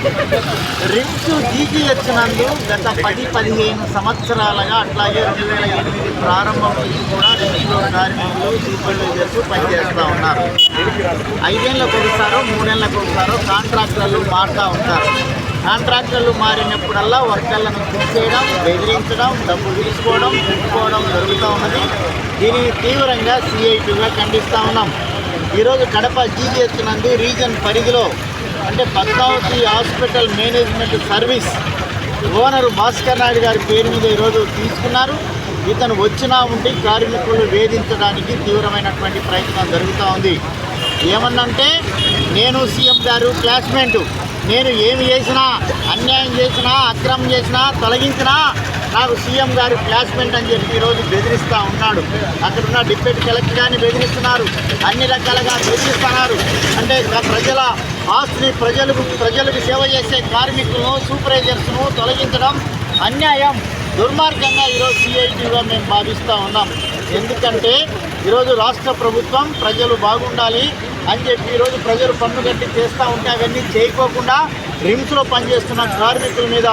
RIMS GGH నందు గత పది పదిహేను సంవత్సరాలుగా అట్లాగే రెండు వేల ఎనిమిది ప్రారంభం నుంచి కూడా రిమ్స్లో కార్మికులు సూపర్వైజర్స్ పనిచేస్తూ ఉన్నారు. ఐదేళ్ళకు ఒకసారో మూడేళ్ళకు ఒకసారో కాంట్రాక్టర్లు మారుతూ ఉంటారు. కాంట్రాక్టర్లు మారినప్పుడల్లా వర్కర్లను తీసేయడం బెదిరించడం డబ్బు తీసుకోవడం పెట్టుకోవడం జరుగుతూ ఉన్నది. దీనిని తీవ్రంగా సిఐటిగా ఖండిస్తూ ఉన్నాం. ఈరోజు కడప జీజీహెచ్ నందు రీజన్ పరిధిలో అంటే Padmavati hospital management service owner Bhaskar Naidu గారి పేరు మీద ఈరోజు తీసుకున్నారు. ఇతను వచ్చినా ఉండి కార్మికులు వేధించడానికి తీవ్రమైనటువంటి ప్రయత్నం జరుగుతూ ఉంది. ఏమన్నంటే నేను సీఎం గారు క్లాస్మేటు నేను ఏమి చేసినా అన్యాయం చేసినా అక్రమం చేసినా తొలగించినా నాకు సీఎం గారు క్లాస్మెంట్ అని చెప్పి ఈరోజు బెదిరిస్తూ ఉన్నాడు. అక్కడ ఉన్న డిప్యూటీ కలెక్టర్ గారిని బెదిరిస్తున్నారు. అన్ని రకాలుగా బెదిరిస్తున్నారు. అంటే ప్రజల ఆస్తిని ప్రజలకు ప్రజలకు సేవ చేసే కార్మికులను సూపర్వైజర్స్ను తొలగించడం అన్యాయం దుర్మార్గంగా ఈరోజు సిఐటీగా మేము భావిస్తూ ఉన్నాం. ఎందుకంటే ఈరోజు రాష్ట్ర ప్రభుత్వం ప్రజలు బాగుండాలి అని చెప్పి ఈరోజు ప్రజలు పన్ను కట్టి చేస్తూ ఉంటే అవన్నీ చేయకోకుండా రిమ్స్లో పనిచేస్తున్న కార్మికుల మీద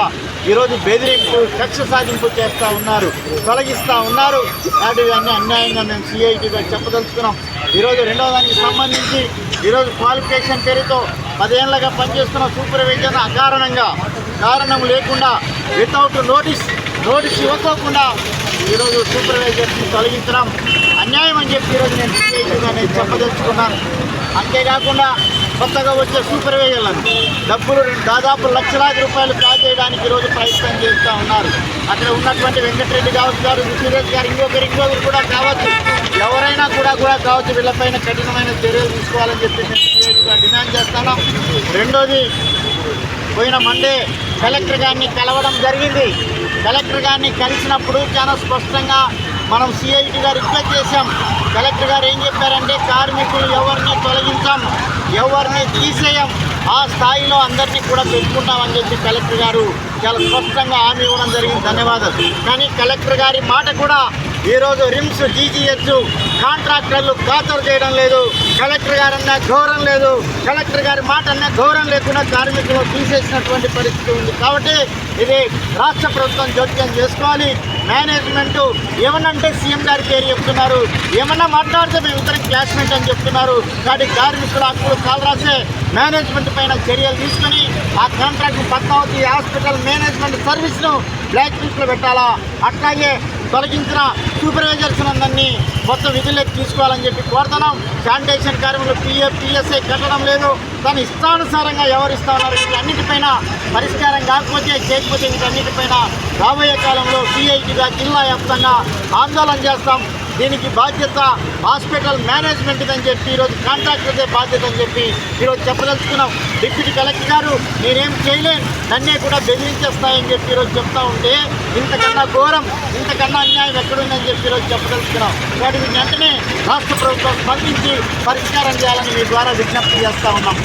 ఈరోజు బెదిరింపు కక్ష సాధింపు చేస్తూ ఉన్నారు తొలగిస్తూ ఉన్నారు. వాటివన్నీ అన్యాయంగా మేము సిఐటీగా చెప్పదలుచుకున్నాం. ఈరోజు రెండవ దానికి సంబంధించి ఈరోజు క్వాలిఫికేషన్ పేరుతో పదేళ్ళుగా పనిచేస్తున్న సూపర్వైజర్ అకారణంగా కారణం లేకుండా వితౌట్ నోటీస్ నోటీస్ ఇవ్వకోకుండా ఈరోజు సూపర్వైజర్స్ని తొలగించడం అన్యాయం అని చెప్పి ఈరోజు నేను సిఐటీగా నేను చెప్పదలుచుకున్నాను. అంతేకాకుండా కొత్తగా వచ్చే సూపర్వైజర్లను డబ్బులు రెండు- దాదాపు లక్షలాది రూపాయలు కాజేయడానికి ఈరోజు ప్రయత్నం చేస్తూ ఉన్నారు. అక్కడ ఉన్నటువంటి వెంకటరెడ్డి కావచ్చు గారు సురేష్ గారు ఇంకొకరు ఇంకొకరు కూడా కావచ్చు. ఎవరైనా కూడా కూడా కావచ్చు. వీళ్ళపైన కఠినమైన చర్యలు తీసుకోవాలని చెప్పి నేను డిమాండ్ చేస్తాను. రెండోది పోయిన మండే కలెక్టర్ గారిని కలవడం జరిగింది. కలెక్టర్ గారిని కలిసినప్పుడు చాలా స్పష్టంగా మనం సిఐటిగా రిక్వెస్ట్ చేశాం. కలెక్టర్ గారు ఏం చెప్పారంటే కార్మికులు ఎవరిని తొలగించాం ఎవరిని తీసేయం? ఆ స్థాయిలో అందరినీ కూడా పెట్టుకుంటామని చెప్పి కలెక్టర్ గారు చాలా స్పష్టంగా హామీ ఇవ్వడం జరిగింది. ధన్యవాదాలు. కానీ కలెక్టర్ గారి మాట కూడా ఈరోజు రిమ్స్ జీజీహెచ్ కాంట్రాక్టర్లు ఖాతరు చేయడం లేదు. కలెక్టర్ గారు అన్న గౌరవం లేదు. కలెక్టర్ గారి మాట అన్న గౌరవం లేకుండా కార్మికులు తీసేసినటువంటి పరిస్థితి ఉంది. కాబట్టి ఇది రాష్ట్ర ప్రభుత్వం జోక్యం చేసుకోవాలి. మేనేజ్మెంట్ ఏమనంటే సీఎం గారి పేరు చెప్తున్నారు. ఏమన్నా మాట్లాడితే మేము ఇద్దరం క్లాస్మేట్ అని చెప్తున్నారు. కాబట్టి కార్మికుల హక్కులు కాలు రాసే మేనేజ్మెంట్ పైన చర్యలు తీసుకొని ఆ కాంట్రాక్ట్ పద్మావతి హాస్పిటల్ మేనేజ్మెంట్ సర్వీస్ను బ్లాక్ లిస్ట్లో పెట్టాలా? అట్లాగే తొలగించిన సూపర్వైజర్స్ అందరినీ మొత్తం విధుల్లోకి తీసుకోవాలని చెప్పి కోరుతున్నాం. శానిటేషన్ కార్మికులు పిఎఫ్ పిఎస్ఐ కట్టడం లేదు. దాని ఇష్టానుసారంగా ఎవరిస్తా ఉన్నారు? వీటన్నిటిపైన పరిష్కారం కాకపోతే చేయకపోతే వీటన్నిటిపైన రాబోయే కాలంలో సిఐటిగా జిల్లా వ్యాప్తంగా ఆందోళన చేస్తాం. దీనికి బాధ్యత హాస్పిటల్ మేనేజ్మెంట్ అని చెప్పి ఈరోజు కాంట్రాక్టర్దే బాధ్యత అని చెప్పి ఈరోజు చెప్పదలుచుకున్నాం. డిప్యూటీ కలెక్టర్ గారు నేనేం చేయలేను. నన్నే కూడా బెదిరించేస్తాయని చెప్పి ఈరోజు చెప్తా ఉంటే ఇంతకన్నా ఘోరం ఇంతకన్నా అన్యాయం ఎక్కడుందని చెప్పి ఈరోజు చెప్పదలుచుకున్నాం. వాటిని వెంటనే రాష్ట్ర ప్రభుత్వం స్పందించి పరిష్కారం చేయాలని మీ ద్వారా విజ్ఞప్తి చేస్తూ ఉన్నాం.